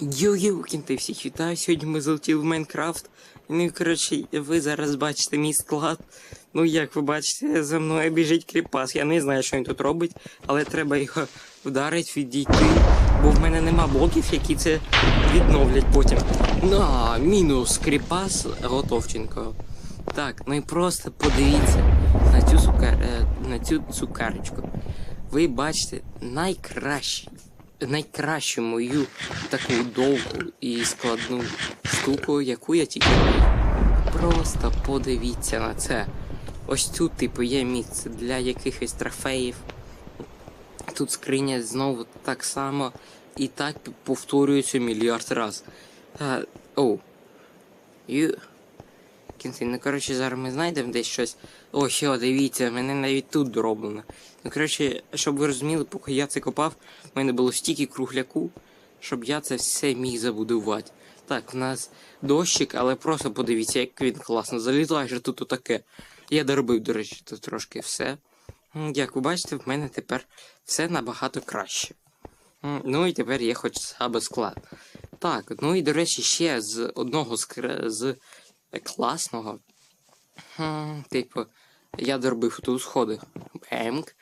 Йо-йо, кінти всіх вітаю. Сьогодні ми залетіли в Майнкрафт. Ну і коротше, ви зараз бачите мій склад. Ну як ви бачите, за мною біжить кріпас. Я не знаю, що він тут робить, але треба його вдарити, відійти. Бо в мене нема блоків, які це відновлять потім. На, мінус кріпас Готовченко. Так, ну і просто подивіться на цю цукер... е, на цю цукерочку. Ви бачите найкращий найкращу мою таку довгу і складну штуку, яку я тільки маю. Просто подивіться на це. Ось тут, типу, є місце для якихось трофеїв. Тут скриня знову так само. І так повторюється мільярд раз. Оу. Ю. Кінці, ну коротше, зараз ми знайдемо десь щось. О, що, дивіться, мене навіть тут дороблено. Ну, коротше, щоб ви розуміли, поки я це копав, в мене було стільки кругляку, щоб я це все міг забудувати. Так, в нас дощик, але просто подивіться, як він класно залітає, що тут таке. Я доробив, до речі, тут трошки все. Як ви бачите, в мене тепер все набагато краще. Ну і тепер є хоч саме склад. Так, ну і до речі, ще з одного з, з класного. Типу, я доробив тут сходи. Бемк.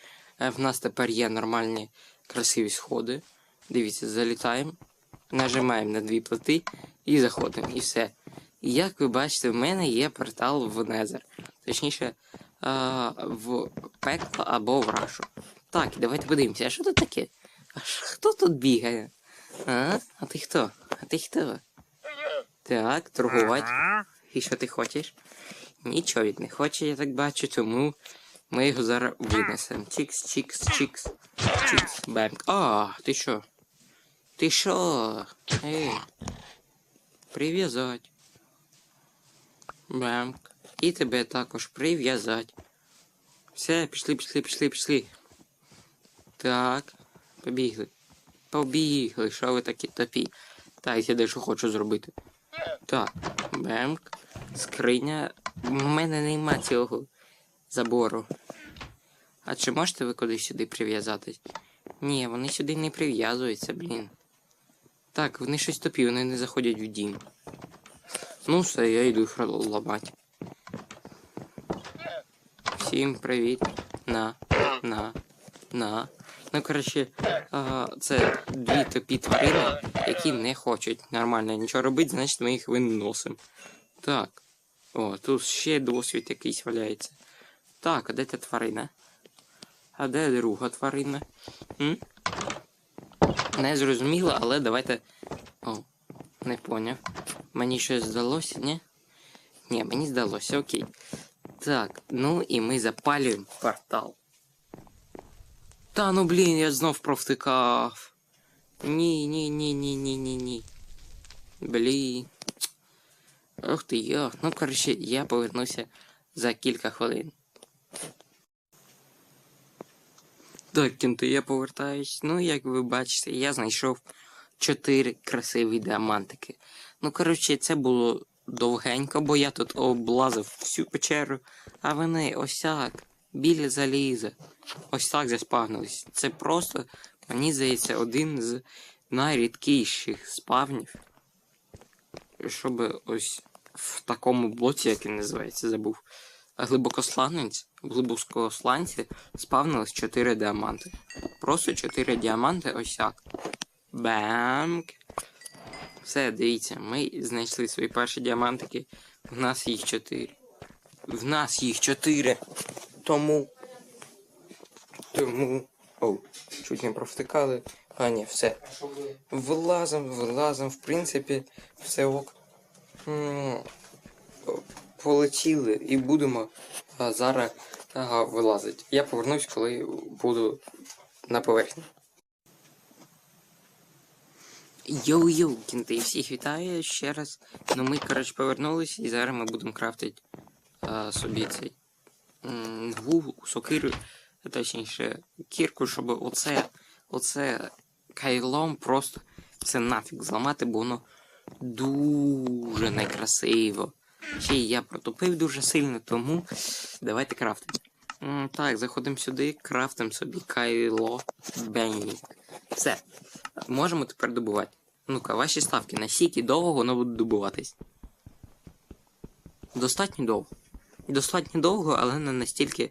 Е, В нас тепер є нормальні красиві сходи. Дивіться, залітаємо, нажимаємо на дві плити і заходимо. І все. І як ви бачите, в мене є портал в Незер. Точніше, а, в пекло або в рашу. Так, давайте подивимося, а що тут таке? А хто тут бігає? А? А ти хто? А ти хто? Так, торгувати. І що ти хочеш? Нічого він не хоче, я так бачу, тому ми його зараз винесемо. Чікс, чікс, чікс, чікс, бемк. А, ти що? Ти що? Ей. Прив'язать. Бемк. І тебе також прив'язать. Все, пішли, пішли, пішли, пішли. Так, побігли. Побігли, що ви такі топі? Так, я дещо хочу зробити. Так, бемк. Скриня. У мене нема цього забору. А чи можете ви кудись сюди прив'язатись? Ні, вони сюди не прив'язуються, блін. Так, вони щось топі, вони не заходять в дім. Ну все, я йду їх ламати. Всім привіт. На, на, на. Ну, коротше, це дві топі тварини, які не хочуть нормально нічого робити, значить ми їх виносимо. Так. О, тут ще досвід якийсь валяється. Так, а де та тварина? А де друга тварина? М? Не зрозуміло, але давайте. О, не поняв. Мені щось здалося, ні? Ні, мені здалося, окей. Так, ну і ми запалюємо портал. Та ну блін, я знов провтикав. Ні, ні, ні, ні, ні, ні, ні. Блін. Ох ти йо. Ну, коротше, я повернуся за кілька хвилин. Так, кінти, я повертаюсь. Ну, як ви бачите, я знайшов чотири красиві діамантики. Ну, коротше, це було довгенько, бо я тут облазив всю печеру, а вони ось так, біля заліза. Ось так заспавнились. Це просто, мені здається, один з найрідкіших спавнів. Щоб ось в такому блоці, як він називається, забув. Глибокосланець, в глибокосланці спавнилось 4 діаманти. Просто 4 діаманти ось так. Бамк. Все, дивіться, ми знайшли свої перші діамантики. В нас їх 4. В нас їх 4. Тому. Тому. Оу, чуть не провтикали. А, ні, все. Вилазим, вилазим, в принципі, все ок. М, Полетіли і будемо зараз а, вилазити. Я повернусь, коли буду на поверхні. Йоу-йоу, кінти, всіх вітаю ще раз. Ну ми, коротше, повернулись і зараз ми будемо крафтити а, собі цей м, гу, сокиру, точніше, кірку, щоб оце, оце кайлом просто це нафіг зламати, бо воно дуже некрасиво. Ще я протопив дуже сильно, тому давайте крафтити. М, Так, заходимо сюди, крафтимо собі кайло Беннік. Все. Можемо тепер добувати. Ну-ка, ваші ставки, наскільки довго воно буде добуватись? Достатньо довго. Достатньо довго, але не настільки,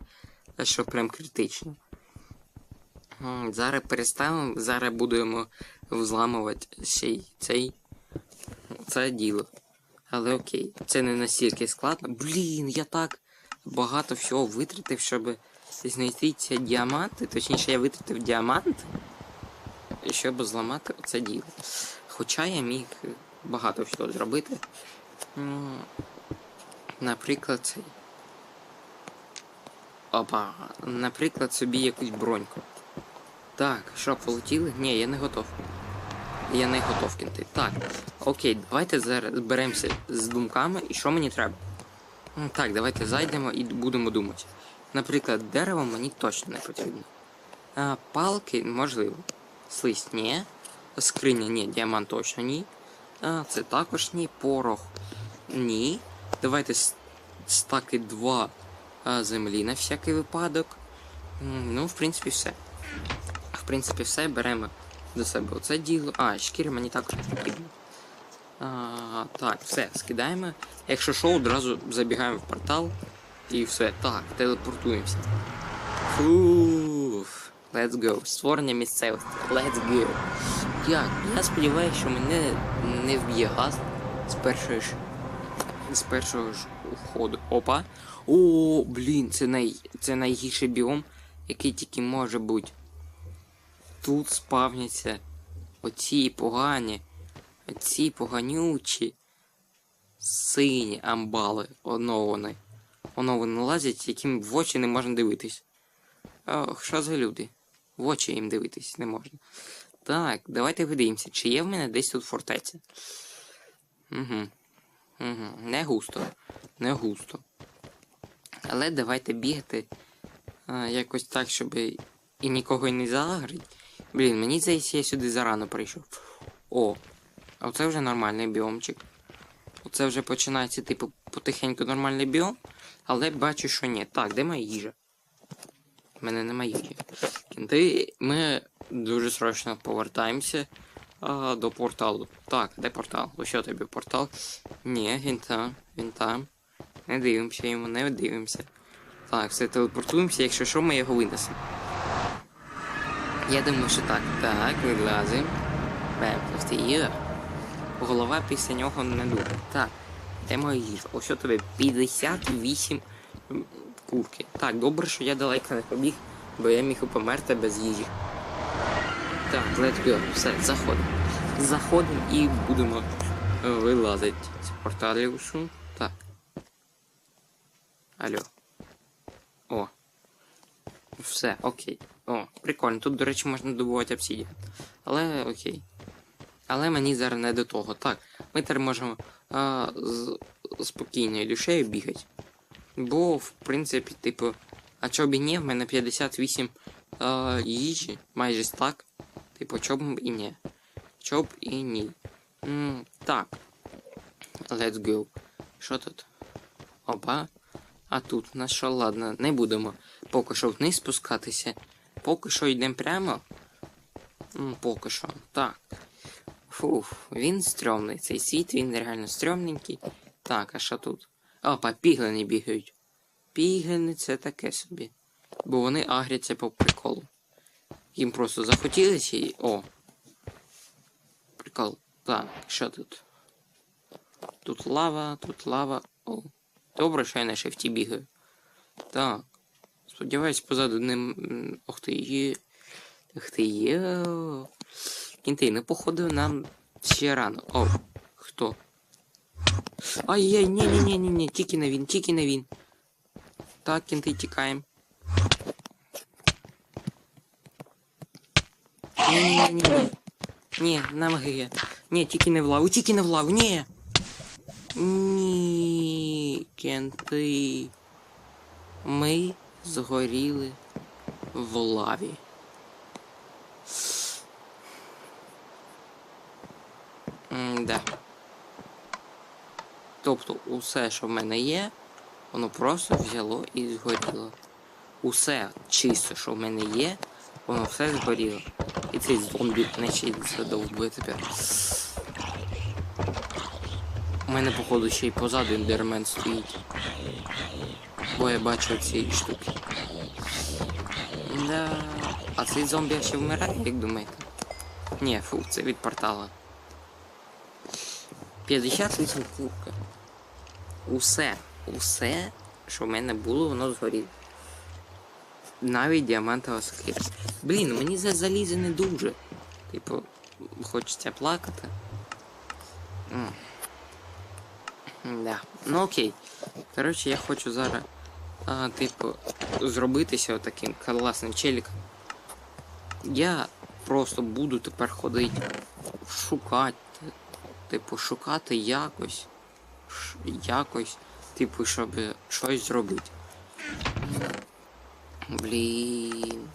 що прям критично. Зараз переставимо, зараз будемо взламувати ще й цей. Це діло. Але окей, це не настільки складно. Блін, я так багато всього витратив, щоб знайти ці діаманти. Точніше, я витратив діамант, щоб зламати оце діло. Хоча я міг багато всього зробити. Наприклад, цей. Опа. Наприклад, собі якусь броньку. Так, що, полетіли? Ні, я не готов. Я не готов кінти. Так, окей, давайте зараз зберемося з думками і що мені треба. Так, давайте зайдемо і будемо думати. Наприклад, дерево мені точно не потрібно. А, палки, можливо. Слизь, ні. Скриня, ні, діамант точно ні. А, це також ні. Порох. Ні. Давайте стаки 2 а, землі на всякий випадок. Ну, в принципі, все. В принципі, все беремо до себе оце діло. А, шкіри мені також потрібно. А, так, все, скидаємо. Якщо що, одразу забігаємо в портал і все. Так, телепортуємося. Фуф. Let's go. Створення місцевості. Let's go. Як? Я сподіваюся, що мене не вб'є газ з першої ж. З першого ж входу. Опа. О, блін, це най... це найгірший біом, який тільки може бути. Тут спавняться оці погані, оці поганючі сині амбали оновлені. Оновлені лазять, яким в очі не можна дивитись. Ох, що за люди? В очі їм дивитись не можна. Так, давайте подивимося, чи є в мене десь тут фортеця. Угу. Угу. Не густо. Не густо. Але давайте бігати а, якось так, щоб і нікого й не загрить. Блін, мені здається, я сюди зарано прийшов. О, а оце вже нормальний біомчик. Оце вже починається, типу, потихеньку нормальний біом, але бачу, що ні. Так, де моя їжа? У мене немає їжі. Кінти, ми дуже срочно повертаємося а, до порталу. Так, де портал? Ось що тобі портал? Ні, він там, він там. Не дивимося йому, не дивимося. Так, все телепортуємося, якщо що, ми його винесемо. Я думаю, що так. Так, вилазимо. Бем, ти. Голова після нього не дуже. Так, де моя їжа? Ось що тобі 58 м, курки. Так, добре, що я далеко не побіг, бо я міг померти без їжі. Так, let's go. Все, заходимо. Заходимо і будемо е, вилазити з порталів. Так. Алло. О. Все, окей. О, прикольно. Тут, до речі, можна добувати обсідіан. Але окей. Але мені зараз не до того. Так, ми тепер можемо а, з спокійною душею бігати. Бо, в принципі, типу, а чо б і ні, в мене 58 а, їжі, майже стак. Типу, чо б і ні. Чо б і ні. М, так. Let's go. Що тут? Опа. А тут у що, ладно, не будемо поки що вниз спускатися. Поки що йдемо прямо. Поки що. Так. Фуф, він стрьомний. Цей світ, він реально стрьомненький. Так, а що тут? Опа, піглини бігають. Піглини це таке собі. Бо вони агряться по приколу. Їм просто захотілося і. О. Прикол. Так, що тут? Тут лава, тут лава. О. Добре, що я на шифті бігаю. Так. Сподіваюсь, позаду ним. Ох ти є. Ох ти є. Кінти, ну походу нам ще рано. О, хто? Ай-яй, ні ні ні ні ні тільки на він, тільки на він. Так, кінти, тікаємо. Ні, ні, нам гиє. Ні, тільки не в лаву, тільки не в лаву, ні. Ні, кенти. Ми згоріли в лаві. М-да. Тобто усе, що в мене є, воно просто взяло і згоріло. Усе чисто, що в мене є, воно все згоріло. І цей зомбі не ще задовбує тепер. мене, походу, ще й позаду індермен стоїть. Бо я бачу ці штуки. Да. А цей зомбі ще вмирає, як думаєте? Ні, фу, це від портала. 58 кубка. Усе, усе, що в мене було, воно згоріло. Навіть діамантова сокира. Блін, мені за залізе не дуже. Типу, хочеться плакати. М. Да. Ну окей. Коротше, я хочу зараз, а, типу, зробитися таким класним челіком. Я просто буду тепер ходити, шукати, типу, шукати якось, ш- якось, типу, щоб щось зробити. Блін.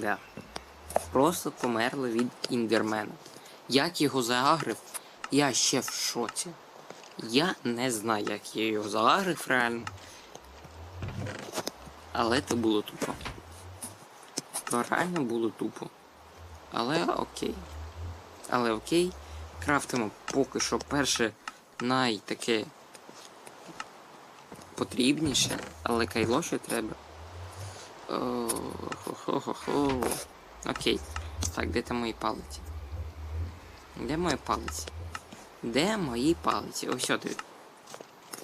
Да. Просто померли від індермена. Як його заагрив, я ще в шоці. Я не знаю, як я його заагрив реально. Але це було тупо. То реально було тупо. Але окей. Але окей. Крафтимо поки що перше найтаке потрібніше, але кайло ще треба. О, хо-хо-хо-хо. Окей. Так, де там мої палиці? Де мої палиці? Де мої палиці? Ось тобі.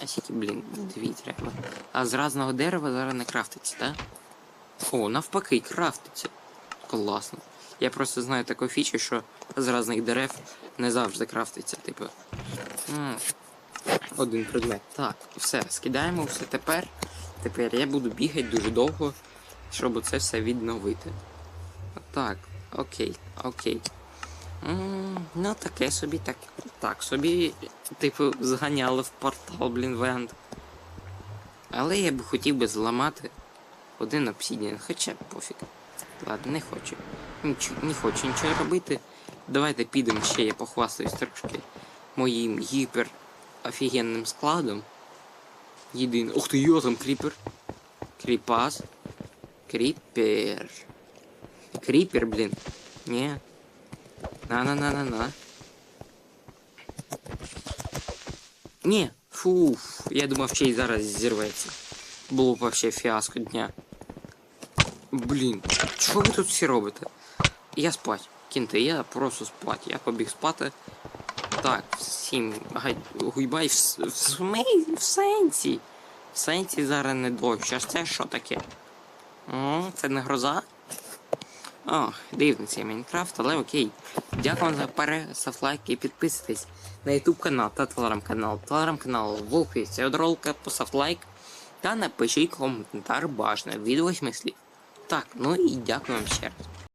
А блін, дві треба. А з разного дерева зараз не крафтиться, так? О, навпаки, крафтиться. Класно. Я просто знаю таку фічу, що з різних дерев не завжди крафтиться, типу. М, Один предмет. Так, все, скидаємо все тепер. Тепер я буду бігати дуже довго, щоб це все відновити. Так, окей, окей. М, Ну, таке собі, так. Так, собі, типу, зганяло в портал, блін, вент. Але я би хотів би зламати один обсідіан, хоча пофіг. Ладно, не хочу. Нічого, не хочу нічого робити. Давайте підемо ще я похвастаюсь трошки моїм гіпер офігенним складом. Єдине. Ух ти, йо, там кріпер. Кріпас. Кріпер. Кріпер, блін. Ні. На-на-на-на-на. Ні, фу, я думав, ще й зараз зірветься. Було вообще фіаско дня. Блін, що ви тут всі робите? Я спать. Кінти, я просто спать. Я побіг спати. Так, всім гай- гуйбай в, в, в сенсі. В сенсі зараз не дощ. А це що таке? О, це не гроза? О, цей Майнкрафт, але окей. Дякую вам за перегляд, ставте лайки і підписуйтесь на YouTube канал та телеграм-канал. Телеграм-канал в описі ролика, поставте лайк та напишіть коментар бажано від восьми слів. Так, ну і дякую вам ще раз.